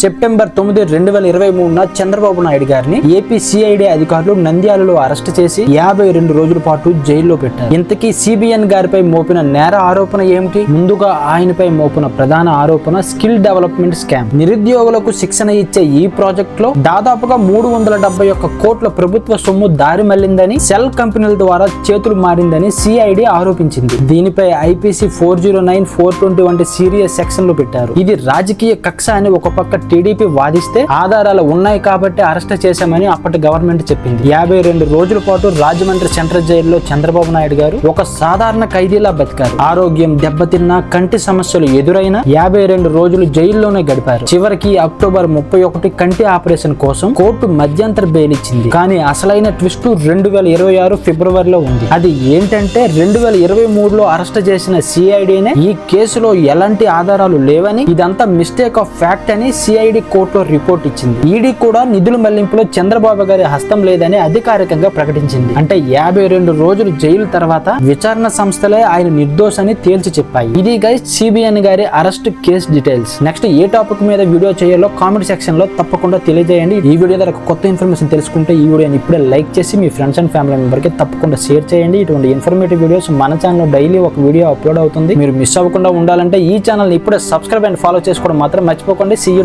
September తొమ్మిది రెండు వేల ఇరవై మూడున చంద్రబాబు నాయుడు గారిని ఏపీ సిఐడి అధికారులు నంద్యాలలో అరెస్ట్ చేసి యాభై రెండు రోజుల పాటు జైల్లో పెట్టారు. ఇంతకీ సిబిఎన్ గారిపై మోపిన నేర ఆరోపణ ఏమిటి? ముందుగా ఆయనపై మోపిన ప్రధాన ఆరోపణ స్కిల్ డెవలప్మెంట్ స్కామ్. నిరుద్యోగులకు శిక్షణ ఇచ్చే ఈ ప్రాజెక్ట్లో దాదాపుగా మూడు వందల డెబ్బై ఒక్క కోట్ల ప్రభుత్వ సొమ్ము దారి మళ్ళిందని సెల్ కంపెనీల ద్వారా చేతులు మారిందని సిఐడి ఆరోపించింది. దీనిపై IPC four zero nine four twenty వంటి సీరియస్ సెక్షన్లు పెట్టారు. ఇది రాజకీయ కక్ష అని ఒక పక్క టీడీపీ వాదిస్తే ఆధారాలు ఉన్నాయి కాబట్టి అరెస్ట్ చేశామని అప్పటి గవర్నమెంట్ చెప్పింది. యాభై రెండు రోజుల పాటు రాజమండ్రి సెంట్రల్ జైల్లో చంద్రబాబు నాయుడు గారు ఒక సాధారణ ఖైదీలా బతికారు. ఆరోగ్యం దెబ్బతిన్నా కంటి సమస్యలు ఎదురైనా యాభై రెండు రోజులు జైల్లోనే గడిపారు. చివరికి అక్టోబర్ ముప్పై ఒకటి కంటి ఆపరేషన్ కోసం కోర్టు మధ్యంతర బెయిల్ ఇచ్చింది కానీ అసలైన ట్విస్ట్ రెండు వేల ఇరవై ఆరు ఫిబ్రవరిలో ఉంది. అది ఏంటంటే రెండు వేల ఇరవై మూడులో అరెస్ట్ చేసిన సిఐడినే ఈ కేసులో ఎలాంటి ఆధారాలు లేవని ఇదంతా మిస్టేక్ ఆఫ్ ఫ్యాక్ట్ అని సిఐడి కోర్టులో రిపోర్ట్ ఇచ్చింది. ఈడీ కూడా నిధుల మళ్ళింపులో చంద్రబాబు గారి హస్తం లేదని అధికారికంగా ప్రకటించింది. అంటే యాభై రెండు రోజులు జైలు తర్వాత విచారణ సంస్థలే ఆయన నిర్దోషాన్ని తేల్చి చెప్పాయి. ఇది గైస్ సిబిఎన్ గారి అరెస్ట్ కేస్ డీటెయిల్స్. నెక్స్ట్ ఏ టాపిక్ మీద వీడియో చేయాలో కామెంట్ సెక్షన్లో తప్పకుండా తెలియజేయండి. ఈ వీడియో ద్వారా కొత్త ఇన్ఫర్మేషన్ తెలుసుకుంటే ఈ వీడియోని ఇప్పుడే లైక్ చేసి మీ ఫ్రెండ్స్ అండ్ ఫ్యామిలీ మెంబర్కి తప్పకుండా షేర్ చేయండి. ఇటువంటి ఇన్ఫర్మేటివ్ వీడియోస్ మన ఛానల్ డైలీ ఒక వీడియో అప్లోడ్ అవుతుంది. మీరు మిస్ అవ్వకుండా ఉండాలంటే ఈ ఛానల్ ఇప్పుడే సబ్స్క్రైబ్ అండ్ ఫాలో చేసుకోవడం మాత్రం మర్చిపోకండి. See you